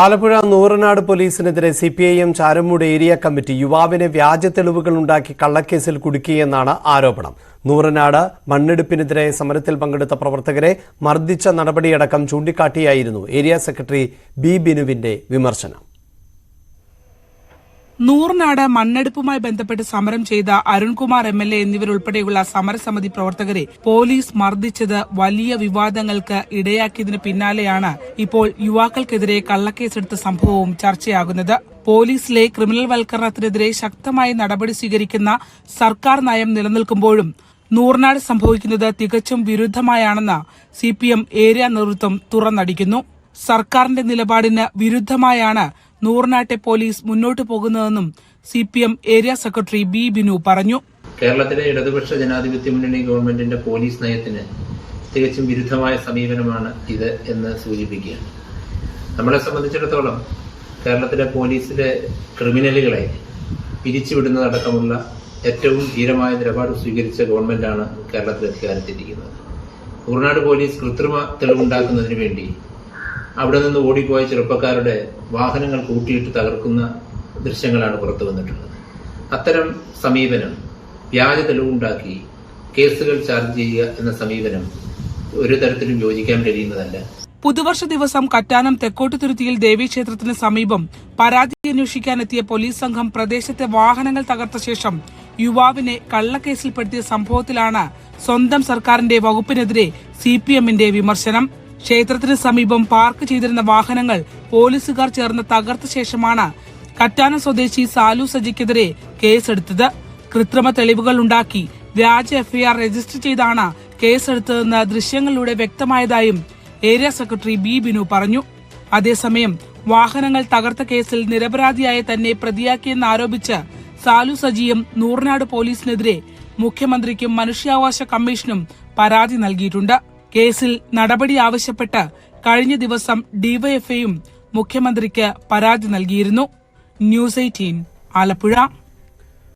Alappuzha Nooranad പോലീസിനെതിരെ C P I M Charummood area committee യുവാവിനെ വ്യാജ തെളിവുകൾ ഉണ്ടാക്കി കള്ളക്കേസിൽ കുടുക്കിയെന്നാണ് ആരോപണം. നൂറനാട് മണ്ണെടുപ്പിനെതിരെ സമരത്തിൽ പങ്കെടുത്ത പ്രവർത്തകരെ മർദ്ദിച്ച നടപടിയടക്കം ചൂണ്ടിക്കാട്ടിയായിരുന്നു ഏരിയ സെക്രട്ടറി ബി ബിനുവിന്റെ വിമർശനം. നൂറിനാട് മണ്ണെടുപ്പുമായി ബന്ധപ്പെട്ട് സമരം ചെയ്ത അരുൺകുമാർ എം എൽ എ എന്നിവരുൾപ്പെടെയുള്ള സമരസമിതി പ്രവർത്തകരെ പോലീസ് മർദ്ദിച്ചത് വലിയ വിവാദങ്ങൾക്ക് ഇടയാക്കിയതിനു പിന്നാലെയാണ് ഇപ്പോൾ യുവാക്കൾക്കെതിരെ കള്ളക്കേസെടുത്ത സംഭവവും ചർച്ചയാകുന്നത്. പോലീസിലെ ക്രിമിനൽ വൽക്കരണത്തിനെതിരെ ശക്തമായ നടപടി സ്വീകരിക്കുന്ന സർക്കാർ നയം നിലനിൽക്കുമ്പോഴും നൂറിനാട് സംഭവിക്കുന്നത് തികച്ചും വിരുദ്ധമായാണെന്ന് സി ഏരിയ നേതൃത്വം തുറന്നടിക്കുന്നു. സർക്കാരിന്റെ നിലപാടിന് വിരുദ്ധമായാണ് നൂറിനാട്ടെ പോലീസ് മുന്നോട്ടു പോകുന്നതെന്നും C P M area secretary B Binu പറഞ്ഞു. കേരളത്തിലെ ഇടതുപക്ഷ ജനാധിപത്യ മുന്നണി ഗവൺമെന്റിന്റെ പോലീസ് നയത്തിന് തികച്ചും വിരുദ്ധമായ സമീപനമാണ് ഇത് എന്ന് സൂചിപ്പിക്കുകയാണ് നമ്മളെ സംബന്ധിച്ചിടത്തോളം കേരളത്തിലെ പോലീസിലെ ക്രിമിനലുകളെ പിരിച്ചുവിടുന്നതടക്കമുള്ള ഏറ്റവും ധീരമായ നിലപാട് സ്വീകരിച്ച ഗവൺമെന്റാണ് കേരളത്തിൽ അധികാരത്തിരിക്കുന്നത് ഊർനാട് പോലീസ് കൃത്രിമ തെളിവുണ്ടാക്കുന്നതിന് വേണ്ടി അവിടെ നിന്ന് ഓടിപ്പോയ ചെറുപ്പക്കാരുടെ വാഹനങ്ങൾ കൂട്ടിയിട്ട് തകർക്കുന്ന ദൃശ്യങ്ങളാണ് പുറത്തു വന്നിട്ടുള്ളത്. അത്തരം സമീപനം വ്യാജ തെളിവുണ്ടാക്കി കേസുകൾ ചാർജ് ചെയ്യുക എന്ന സമീപനം ഒരു തരത്തിലും യോജിക്കാൻ കഴിയുന്നതല്ല. പുതുവർഷ ദിവസം കറ്റാനം തെക്കോട്ടുതുരുത്തിയിൽ ദേവീക്ഷേത്രത്തിന് സമീപം പരാതി അന്വേഷിക്കാനെത്തിയ പോലീസ് സംഘം പ്രദേശത്തെ വാഹനങ്ങൾ തകർത്ത ശേഷം യുവാവിനെ കള്ളക്കേസിൽപ്പെടുത്തിയ സംഭവത്തിലാണ് സ്വന്തം സർക്കാരിന്റെ വകുപ്പിനെതിരെ സി പി എമ്മിന്റെ വിമർശനം. ക്ഷേത്രത്തിന് സമീപം പാർക്ക് ചെയ്തിരുന്ന വാഹനങ്ങൾ പോലീസുകാർ ചേർന്ന് തകർത്ത ശേഷമാണ് കറ്റാനം സ്വദേശി സാലു സജിക്കെതിരെ കേസെടുത്തത്. കൃത്രിമ തെളിവുകൾ ഉണ്ടാക്കി വ്യാജ എഫ്ഐആർ രജിസ്റ്റർ ചെയ്താണ് കേസെടുത്തതെന്ന് ദൃശ്യങ്ങളിലൂടെ വ്യക്തമായതായും ഏരിയ സെക്രട്ടറി ബി ബിനു പറഞ്ഞു. അതേസമയം വാഹനങ്ങൾ തകർത്ത കേസിൽ നിരപരാധിയായ തന്നെ പ്രതിയാക്കിയെന്നാരോപിച്ച് സാലു സജിയും നൂറിനാട് പോലീസിനെതിരെ മുഖ്യമന്ത്രിക്കും മനുഷ്യാവകാശ കമ്മീഷനും പരാതി നൽകിയിട്ടുണ്ട്. കേസിൽ നടപടി ആവശ്യപ്പെട്ട് കഴിഞ്ഞ ദിവസം ഡിവൈഎഫ്ഐയും മുഖ്യമന്ത്രിക്ക് പരാതി നൽകിയിരുന്നു. News eighteen Alappuzha.